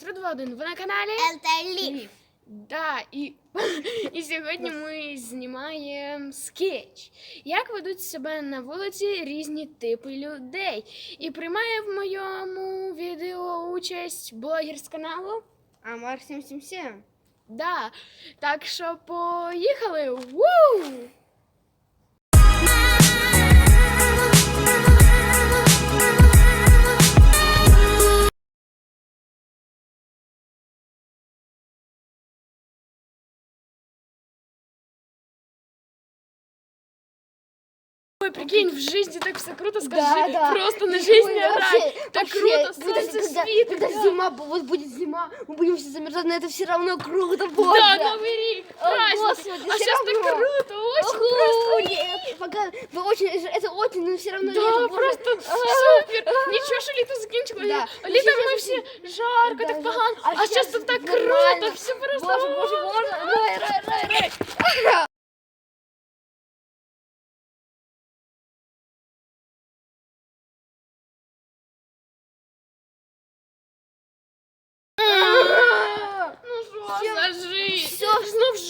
321, ви на каналі? Елтелі. Да, і, і сьогодні ми знімаємо скетч. Як ведуть себе на вулиці різні типи людей. І приймає в моєму відео участь блогер з каналу. Амар 777. Да. Так що поїхали! Вуу! Ой, прикинь, в жизни так все круто, скажи. Да, да. Просто на И жизнь мы рай. вообще- Так вообще, круто, когда- солнце когда- светит. Когда да. зима, вот будет зима, мы будем все замерзать, но это все равно круто, боже. Да, Новый рік, О, праздник. Господи, а всё сейчас так равно. круто, очень Оху, просто. нет, пока, вы очень, это очень, но все равно Да, лето, боже. просто супер! Нічого, що літо закінчилося. Да. Літом Ну, ми всі жарко, Да, так да. погано, а щас зараз тут так нормально. круто, все просто. Боже, боже, боже,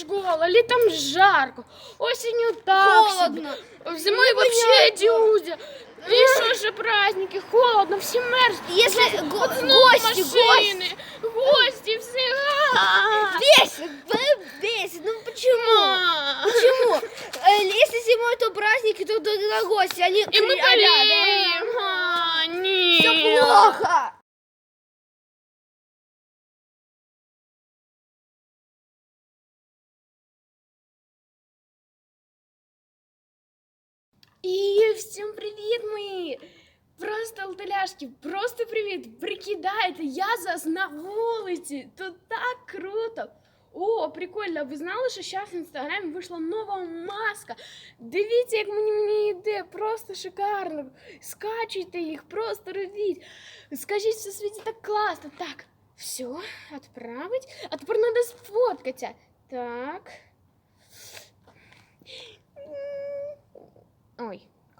Всё. Знов школа, літом жарко, осінню так собі. Холодно. Зимою вообще дюдя. І що ж праздники, холодно, всі мерзнуть. Если го- Знову гости, гости, машини, гости, всі. А. бесит, б- бесит, ну почему? А. Почему? Э, Если зимой, то праздники, то, то, то гости, они И мы болеем. І всім привіт, мої! Просто алтеляшки, просто привіт! Прикидайте, я зараз на вулиці. Тут так круто! О, прикольно! Ви знали, що зараз в інстаграмі вийшла нова маска? Дивіться, як мені мені йде, просто шикарно. Скачуйте їх, просто робіть. Скажіть, що світі так класно. Так, все, відправить. А тепер треба сфоткатися. Так.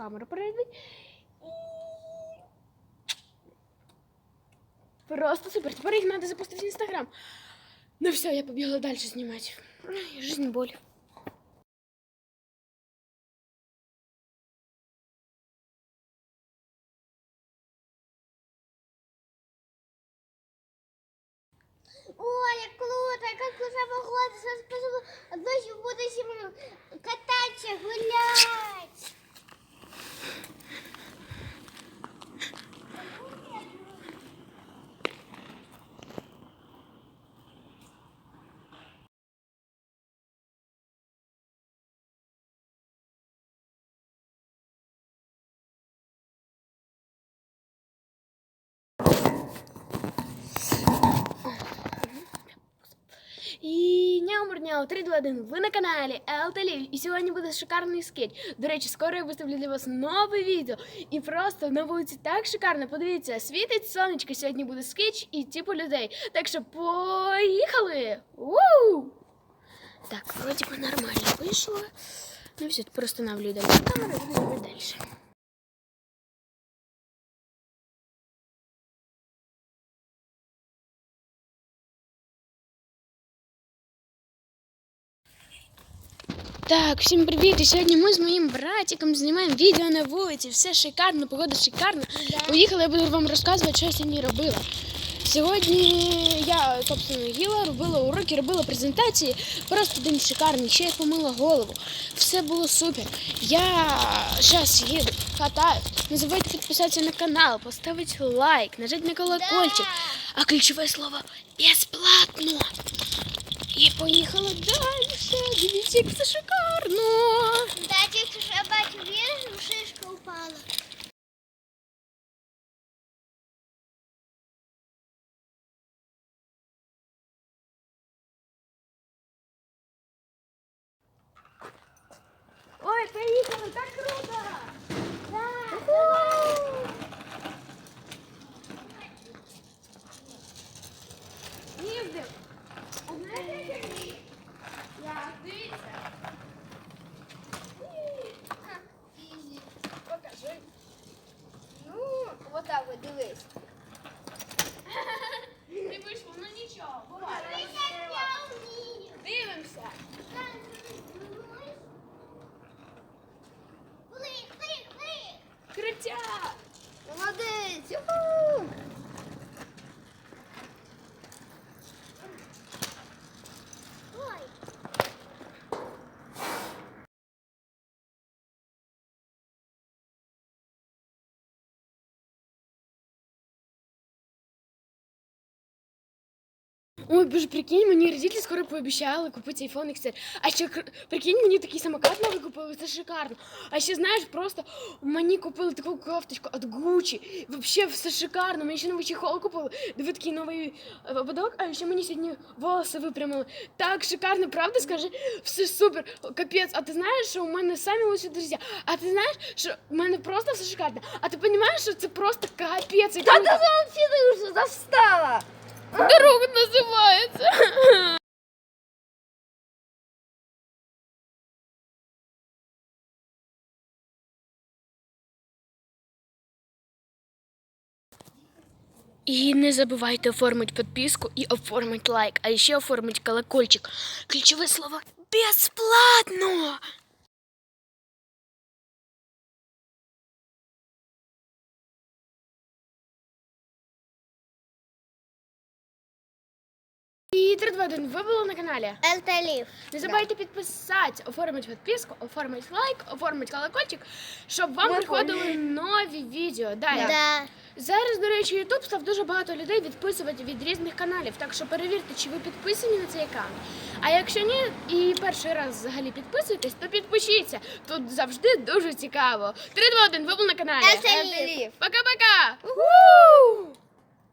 Ой, камера передвинь. Просто супер. Теперь их надо запустить в Инстаграм. Ну все, я побегла дальше снимать. Ой, Жизнь боль. Ой, як круто, як І няу-мурняу, 3, 2, 1, ви на каналі ЛТЛ, і сьогодні буде шикарний скетч. До речі, скоро я виставлю для вас нове відео. І просто на вулиці так шикарно. Подивіться, світить сонечко, сьогодні буде скетч і типу людей. Так що поїхали! Уу! Так, вроді би нормально вийшло. Ну все, просто навлю далі камеру і будемо далі. Так, всім привіт! І сьогодні ми з моїм братиком знімаємо відео на вулиці. Все шикарно, погода шикарна. Поїхали, я буду вам розказувати, що я сьогодні робила. Сьогодні я, собственно, їла, робила уроки, робила презентації. Просто день шикарний. Ще я помила голову. Все було супер. Я зараз їду, катаю. Не забудьте підписатися на канал, поставити лайк, нажати на колокольчик. А ключове слово безплатно. І поїхала далі. Дивіться, як це шикарно. Ой, поїхали, так круто! Їздив. А знаєте, як я? Я, дивіться. Покажи. Дивись. Не вийшло, ну нічого, буває. Я вмію. Дивимося. Плик, плик, плик. Криття. Молодець. Юху. Ой. Ой, боже, прикинь, мені родителі скоро пообіцяли купити iPhone XR. А ще прикинь, мені такий самокат новий купили, це шикарно. А ще знаєш, просто мені купили таку кофточку від Gucci. Вообще все шикарно. Мені ще новий чехол купили. Диви такий новий е, ободок, а ще мені сьогодні волоси випрямили. Так шикарно, правда? Скажи, все супер, капець. А ти знаєш, що у мене самі лучші друзі? А ти знаєш, що в мене просто все шикарно. А ти розумієш, що це просто капець. Та ти вже завстала. Дорога називається. І не забувайте оформити підписку і оформити лайк, а ще оформити колокольчик. Ключове слово безплатно. І 3, 2, 1, ви були на каналі. Елталів. Не забувайте підписатися, оформити підписку, оформити лайк, оформити колокольчик, щоб вам Ми приходили нові відео. Да, Да. Зараз, до речі, Ютуб став дуже багато людей відписувати від різних каналів. Так що перевірте, чи ви підписані на цей аккаунт. А якщо ні, і перший раз взагалі підписуєтесь, то підпишіться. Тут завжди дуже цікаво. 3, 2, 1, ви були на каналі. Елталів. Пока-пока!